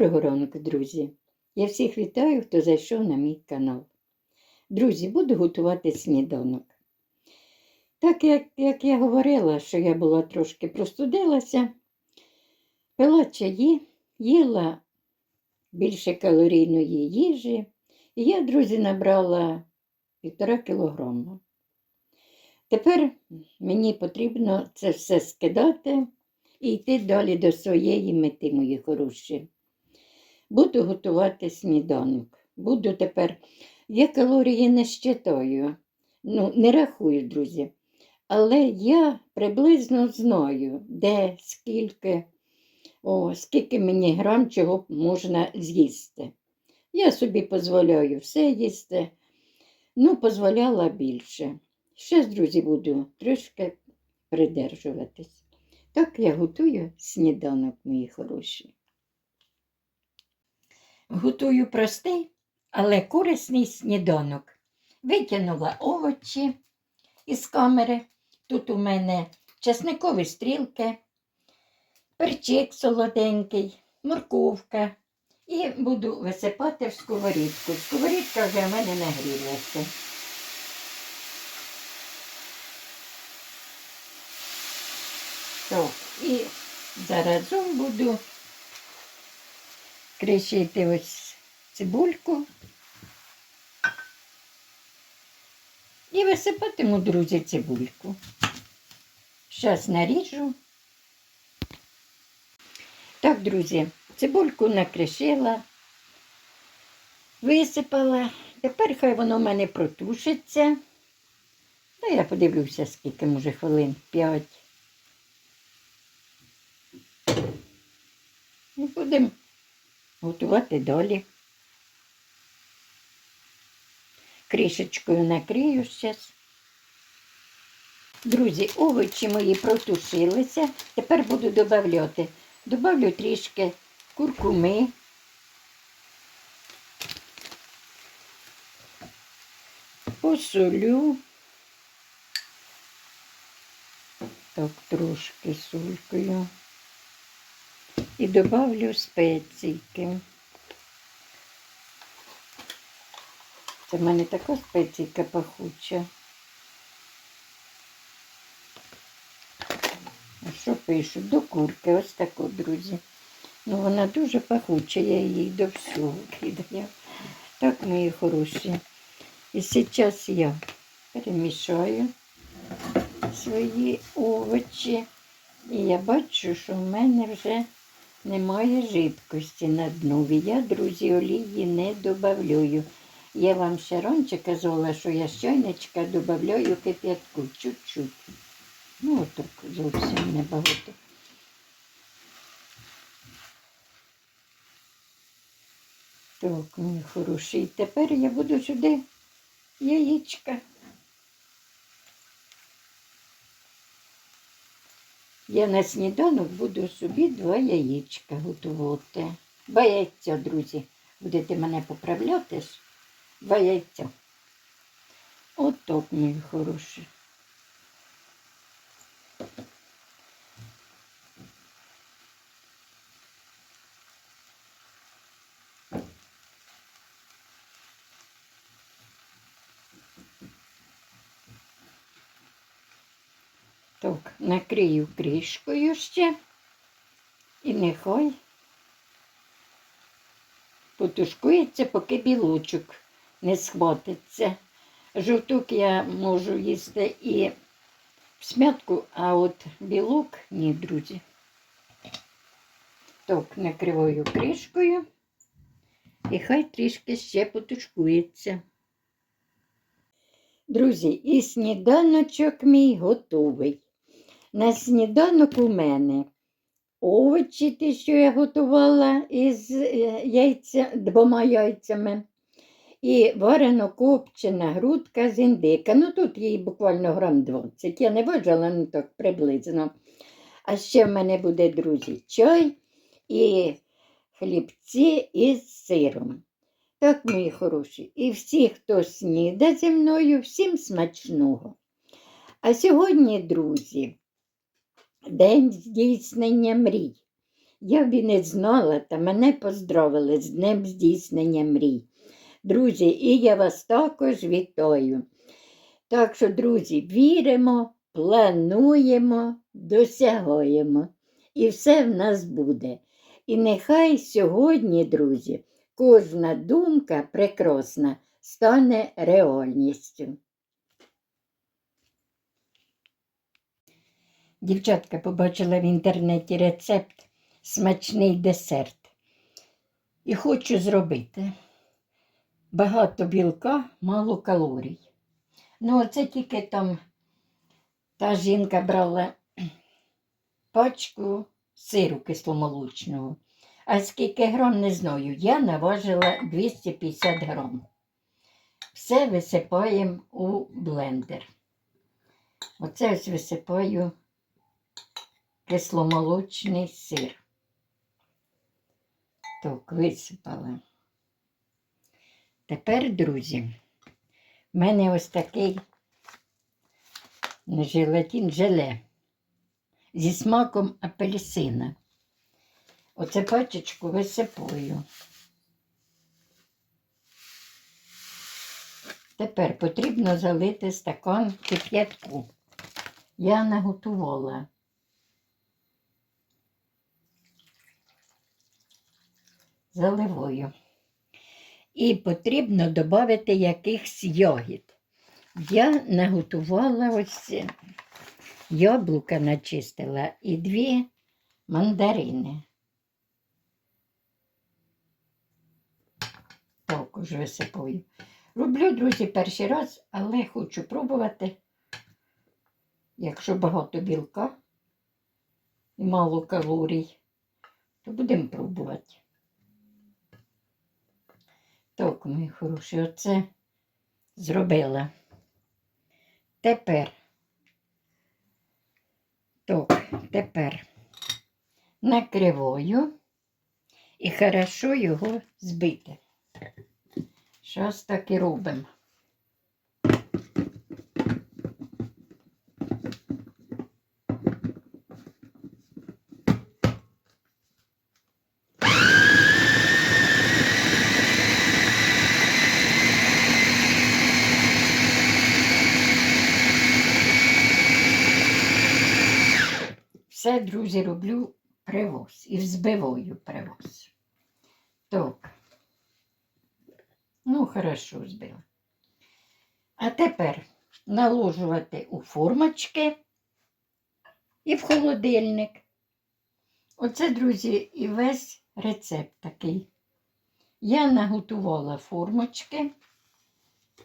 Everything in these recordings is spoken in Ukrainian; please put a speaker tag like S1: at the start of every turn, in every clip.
S1: Доброго ранку, друзі! Я всіх вітаю, хто зайшов на мій канал. Друзі, буду готувати сніданок. Так як, як я говорила, що я була трошки простудилася, пила чаї, їла більше калорійної їжі, і я, друзі, набрала півтора кілограма. Тепер мені потрібно це все скидати і йти далі до своєї мети, мої хороші. Буду готувати сніданок. Буду тепер. Я калорії не щитаю, ну, не рахую, друзі. Але я приблизно знаю, де, скільки, о, скільки мені грам чого можна з'їсти. Я собі дозволяю все їсти, ну, дозволяла більше. Ще, друзі, буду трошки придержуватись. Так я готую сніданок, мої хороші. Готую простий, але корисний сніданок. Витягнула овочі із камери. Тут у мене часникові стрілки, перчик солоденький, морковка. І буду висипати в сковорідку. Сковорідка вже в мене нагрілася. Так, і заразом буду кришити ось цибульку. І висипатиму, друзі, цибульку. Зараз наріжу. Так, друзі, цибульку накришила, висипала. Тепер хай воно в мене протушиться. Та я подивлюся, скільки, може, хвилин 5. І будемо готувати далі. Кришечкою накрию зараз. Друзі, овочі мої протушилися. Тепер буду додавати. Добавлю трішки куркуми. Посолю. Так, трошки солькою. І добавлю спеційки. Це в мене така спеційка пахуча. А що пишу? До курки, ось тако, друзі. Ну, вона дуже пахуча, я її до всього кидаю. Так, мої хороші. І зараз я перемішаю свої овочі. І я бачу, що в мене вже немає жидкості на днові. Я, друзі, олії не додаю. Я вам ще раніше казала, що я з чайничка додаю кип'ятку чуть-чуть. Ну, отак зовсім небагато. Так, мій хороший. Тепер я буду сюди яєчка. Я на сніданок буду собі два яєчка готувати. Два яйця, друзі. Будете мене поправляти? Два яйця. Отак, мій хороший. Так, накрию кришкою ще і нехай потушкується, поки білочок не схватиться. Жовток я можу їсти і в смятку, а от білок ні, друзі. Так, накриваю кришкою і хай трішки ще потушкується. Друзі, і сніданочок мій готовий. На сніданок у мене овочі, ті, що я готувала із е, яйця, двома яйцями. І варено копчена грудка з індика. Ну тут її буквально грам 20. Я не важила, ну так приблизно. А ще в мене буде, друзі, чай і хлібці із сиром. Так, мої хороші, і всі, хто сніда зі мною, всім смачного. А сьогодні, друзі, день здійснення мрій. Я б знала, та мене поздравили з Днем здійснення мрій. Друзі, і я вас також вітаю. Так що, друзі, віримо, плануємо, досягаємо. І все в нас буде. І нехай сьогодні, друзі, кожна думка прекрасна стане реальністю. Дівчатка побачила в інтернеті рецепт смачний десерт. І хочу зробити багато білка, мало калорій. Ну, оце тільки там та жінка брала пачку сиру кисломолочного. А скільки грам, не знаю. Я наважила 250 грам. Все висипаємо у блендер. Оце ось висипаю кисломолочний сир. Так, висипала. Тепер, друзі, в мене ось такий желатин желе зі смаком апельсина. Оце пачечку висипаю. Тепер потрібно залити стакан кип'ятку. Я наготувала. Заливаю. І потрібно додати якихось ягід. Я наготувала ось яблука начистила і дві мандарини. Також висипаю. Роблю, друзі, перший раз, але хочу пробувати. Якщо багато білка і мало калорій, то будемо пробувати. Так, мої хороші, оце зробила. Тепер, так, тепер накриваю і хорошо його збити. Щось так і робимо. Все, друзі, роблю привоз і взбиваю привоз. Так. Ну, хорошо збила. А тепер наложувати у формочки і в холодильник. Оце, друзі, і весь рецепт такий. Я наготувала формочки.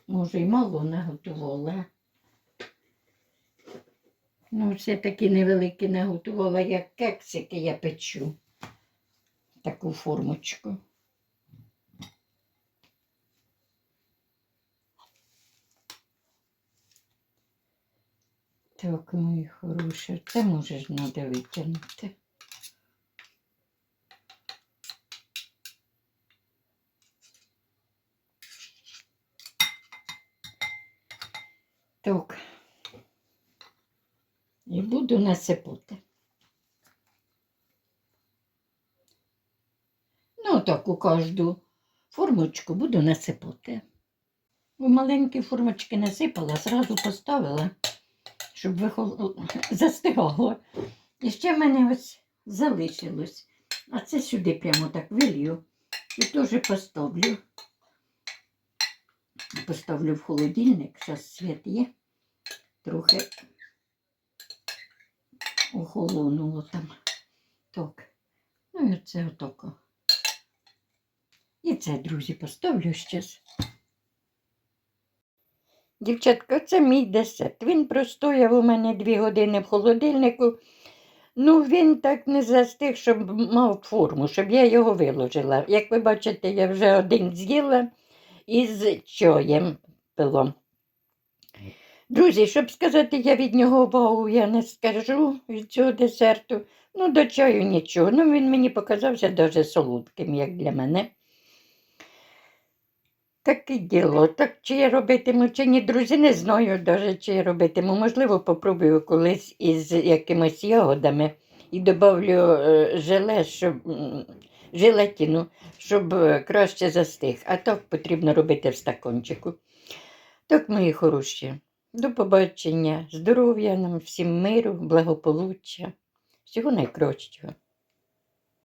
S1: Може, і мало наготувала. Ну, все такі невеликі наготувала, як кексики я печу. Таку формочку. Так, мої хороші, це можеш треба витягнути. Так. І буду насипати. Ну, так у кожну формочку буду насипати. У маленькі формочки насипала, зразу поставила, щоб вихол... застигало. І ще в мене ось залишилось. А це сюди прямо так вилью і теж поставлю. Поставлю в холодильник, зараз світ є. Трохи охолонуло там. Так. Ну і це отако. І це, друзі, поставлю щас. Дівчатка, це мій десерт. Він простояв у мене дві години в холодильнику. Ну, він так не застиг, щоб мав форму, щоб я його виложила. Як ви бачите, я вже один з'їла із чаєм пилом. Друзі, щоб сказати, я від нього вау, я не скажу від цього десерту. Ну, до чаю нічого. Ну, він мені показався дуже солодким, як для мене. Таке діло. Так чи я робитиму, чи ні, друзі, не знаю навіть, чи я робитиму. Можливо, попробую колись із якимись ягодами. і додавлю е, желе, щоб желатину, щоб е, краще застиг. А так потрібно робити в стакончику. Так, мої хороші, до побачення, здоров'я нам, всім миру, благополуччя, всього найкращого.